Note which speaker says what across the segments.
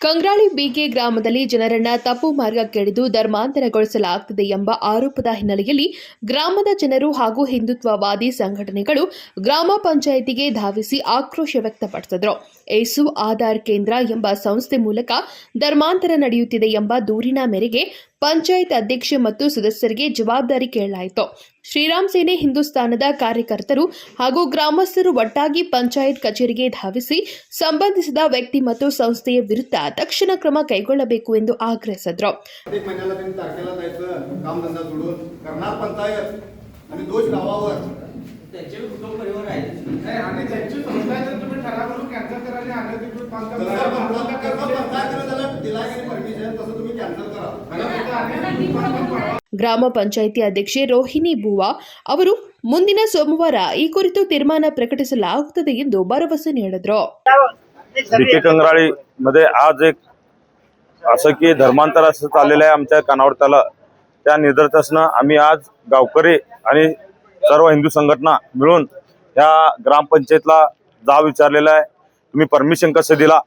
Speaker 1: ಕಂಗ್ರಾಳಿ ಬಿಗೆ ಗ್ರಾಮದಲ್ಲಿ ಜನರನ್ನ ತಪ್ಪು ಮಾರ್ಗಕ್ಕೆಳೆದು ಧರ್ಮಾಂತರಗೊಳಿಸಲಾಗುತ್ತಿದೆ ಎಂಬ ಆರೋಪದ ಹಿನ್ನೆಲೆಯಲ್ಲಿ ಗ್ರಾಮದ ಜನರು ಹಾಗೂ ಹಿಂದುತ್ವವಾದಿ ಸಂಘಟನೆಗಳು ಗ್ರಾಮ ಪಂಚಾಯಿತಿಗೆ ಧಾವಿಸಿ ಆಕ್ರೋಶ ವ್ಯಕ್ತಪಡಿಸಿದರು. ಏಸು ಆಧಾರ್ ಕೇಂದ್ರ ಎಂಬ ಸಂಸ್ಥೆ ಮೂಲಕ ಧರ್ಮಾಂತರ ನಡೆಯುತ್ತಿದೆ ಎಂಬ ದೂರಿನ ಮೇರೆಗೆ ಪಂಚಾಯತ್ ಅಧ್ಯಕ್ಷೆ ಮತ್ತು ಸದಸ್ಯರಿಗೆ ಜವಾಬ್ದಾರಿ ಕೇಳಲಾಯಿತು. ಶ್ರೀರಾಮ್ ಸೇನೆ ಹಿಂದೂಸ್ತಾನದ ಕಾರ್ಯಕರ್ತರು ಹಾಗೂ ಗ್ರಾಮಸ್ಥರು ಒಟ್ಟಾಗಿ ಪಂಚಾಯತ್ ಕಚೇರಿಗೆ ಧಾವಿಸಿ ಸಂಬಂಧಿಸಿದ ವ್ಯಕ್ತಿ ಮತ್ತು ಸಂಸ್ಥೆಯ ವಿರುದ್ಧ ತಕ್ಷಣ ಕ್ರಮ ಕೈಗೊಳ್ಳಬೇಕು ಎಂದು ಆಗ್ರಹಿಸಿದರು.
Speaker 2: प्रत्येक महिन्याला त्यांनी तारखेला जायचं कामधंदा सोडून करणार पंचायत आणि दोष गावावर
Speaker 3: त्यांचे कुटुंब परिवार आहेत
Speaker 4: नाही, आणि त्यांची संस्था आहे तर तुम्ही ठराव करून कॅन्सल करा आणि आलं ते पण बांधकाम
Speaker 2: जसं
Speaker 4: करा.
Speaker 2: पंचायत- कसं पंचायतीनं त्याला दिलाय की परमिशन तसं तुम्ही कॅन्सल करा
Speaker 4: आणि तिथं आणि बांधकाम करा.
Speaker 1: ಗ್ರಾಮ ಪಂಚಾಯಿತಿ ಅಧ್ಯಕ್ಷೆ ರೋಹಿಣಿ ಬೂವಾ ಅವರು ಮುಂದಿನ ಸೋಮವಾರ ಈ ಕುರಿತು ತೀರ್ಮಾನ ಪ್ರಕಟಿಸಲಾಗುತ್ತದೆ ಎಂದು ಭರವಸೆ ನೀಡಿದರು
Speaker 5: बीके कंगराळी मध्ये आज एक असं की धर्मांतर असं चाललेलं आहे आमच्या कानावर त्याला त्या निदर्शनानं आम्ही आज गावकरी आणि सर्व हिंदू संघटना मिळून या ग्रामपंचायतला जाब विचारलेला आहे तुम्ही परमिशन कसं दिला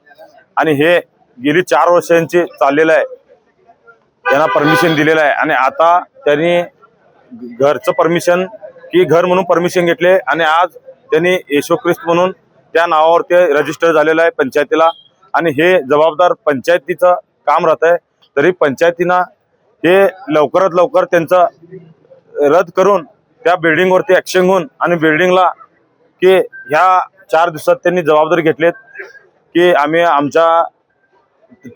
Speaker 5: आणि हे गेली चार वर्षांची चाललेलं आहे त्यांना परमिशन दिलेलं आहे. आणि आता त्यांनी घरचं परमिशन की घर म्हणून परमिशन घेतले. आणि आज त्यांनी येशू ख्रिस्त म्हणून त्या नावावर ते रजिस्टर झालेलं आहे पंचायतीला. आणि हे जबाबदार पंचायतीचं काम राहत आहे. तरी पंचायतीनं हे लवकरात लवकर त्यांचं रद्द करून त्या बिल्डिंगवरती ॲक्शन घेऊन आणि बिल्डिंगला की ह्या चार दिवसात त्यांनी जबाबदारी घेतलीत की आम्ही आमच्या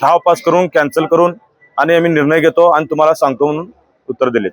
Speaker 5: ठाव पास करून कॅन्सल करून आणि आम्ही निर्णय घेतो आणि तुम्हाला सांगतो म्हणून उत्तर दिले